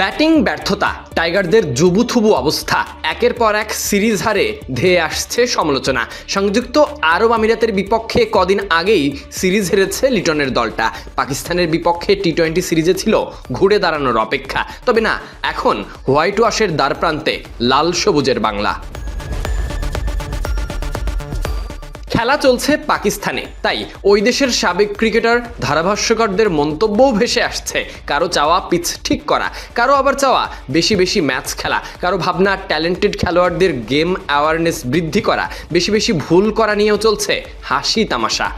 Batting ব্যর্থতা, টাইগারদের জুবুথুবু অবস্থা, একের পর এক সিরিজ হারে ধেয়ে আসছে সমালোচনা। সংযুক্ত আরব আমিরাতের বিপক্ষে কদিন আগেই সিরিজ হেরেছে লিটনের দলটা। পাকিস্তানের বিপক্ষে টি টোয়েন্টি সিরিজে ছিল ঘুরে দাঁড়ানোর অপেক্ষা। তবে না, এখন হোয়াইট ওয়াশের দ্বারপ্রান্তে লাল সবুজের বাংলা। খেলা চলছে পাকিস্তানে। তাই ওই দেশের সাবেক ক্রিকেটার ধারাভাষ্যকারদের মন্তব্যও ভেসে আসছে। কারও চাওয়া পিচ ঠিক করা, কারও আবার চাওয়া বেশি বেশি ম্যাচ খেলা, কারও ভাবনা ট্যালেন্টেড খেলোয়াড়দের গেম অ্যাওয়ারনেস বৃদ্ধি করা, বেশি বেশি ভুল করা নিয়েও চলছে হাসি তামাশা।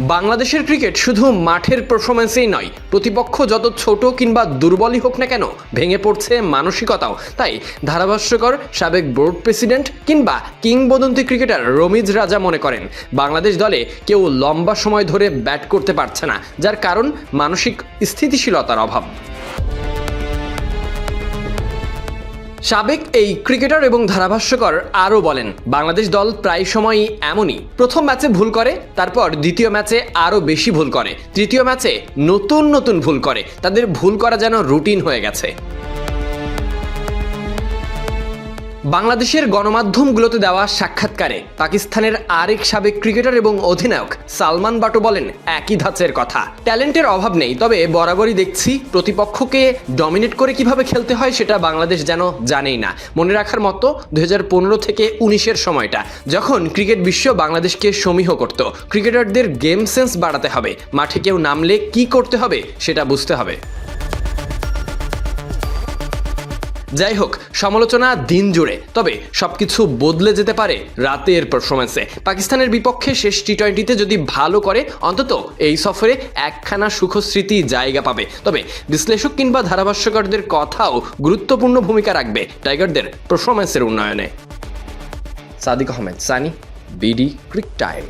বাংলাদেশের ক্রিকেট শুধু মাঠের পারফরমেন্সেই নয়। প্রতিপক্ষ যত ছোট কিংবা দুর্বলই হোক না কেন, ভেঙে পড়ছে মানসিকতাও। তাই ধারাভাষ্যকর সাবেক বোর্ড প্রেসিডেন্ট কিংবা কিংবদন্তি ক্রিকেটার রমিজ রাজা মনে করেন, বাংলাদেশ দলে কেউ লম্বা সময় ধরে ব্যাট করতে পারছে না, যার কারণ মানসিক স্থিতিশীলতার অভাব। সাবেক এই ক্রিকেটার এবং ধারাভাষ্যকর আরও বলেন, বাংলাদেশ দল প্রায় সময়ই এমনই। প্রথম ম্যাচে ভুল করে, তারপর দ্বিতীয় ম্যাচে আরও বেশি ভুল করে। তৃতীয় ম্যাচে নতুন নতুন ভুল করে। তাদের ভুল করা যেন রুটিন হয়ে গেছে। বাংলাদেশের গণমাধ্যমগুলোতে দেওয়া সাক্ষাৎকারে পাকিস্তানের আরেক সাবেক ক্রিকেটার এবং অধিনায়ক সালমান বাটো বলেন, একই ধাঁচের কথা। ট্যালেন্টের অভাব নেই, তবে বরাবরই দেখছি প্রতিপক্ষকে ডমিনেট করে কীভাবে খেলতে হয় সেটা বাংলাদেশ যেন জানেই না। মনে রাখার মতো দু হাজার পনেরো থেকে উনিশের সময়টা, যখন ক্রিকেট বিশ্ব বাংলাদেশকে সমীহ করত। ক্রিকেটারদের গেম সেন্স বাড়াতে হবে। মাঠে কেউ নামলে কি করতে হবে সেটা বুঝতে হবে। যাই হোক, সমালোচনা দিন জুড়ে তবে সবকিছু বদলে যেতে পারে রাতের পারফরমেন্সে পাকিস্তানের বিপক্ষে শেষ টি টোয়েন্টিতে যদি ভালো করে, অন্তত এই সফরে একখানা সুখস্মৃতি জায়গা পাবে। তবে বিশ্লেষক কিংবা ধারাভাষ্যকারদের কথাও গুরুত্বপূর্ণ ভূমিকা রাখবে টাইগারদের পারফরমেন্সের উন্নয়নে। Sadiq Ahmed, Sunny, BD, crick time.